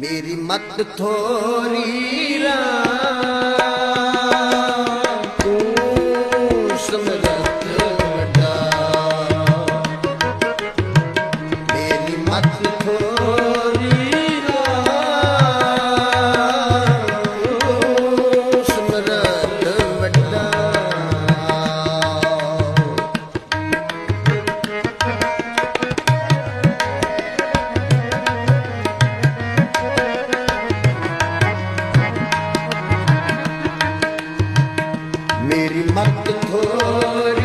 ਮੇਰੀ ਮਤ ਥੋਰੀ ਰਾ ਤੂੰ ਮੇਰੀ ਮਤ मेरी मत थोड़ी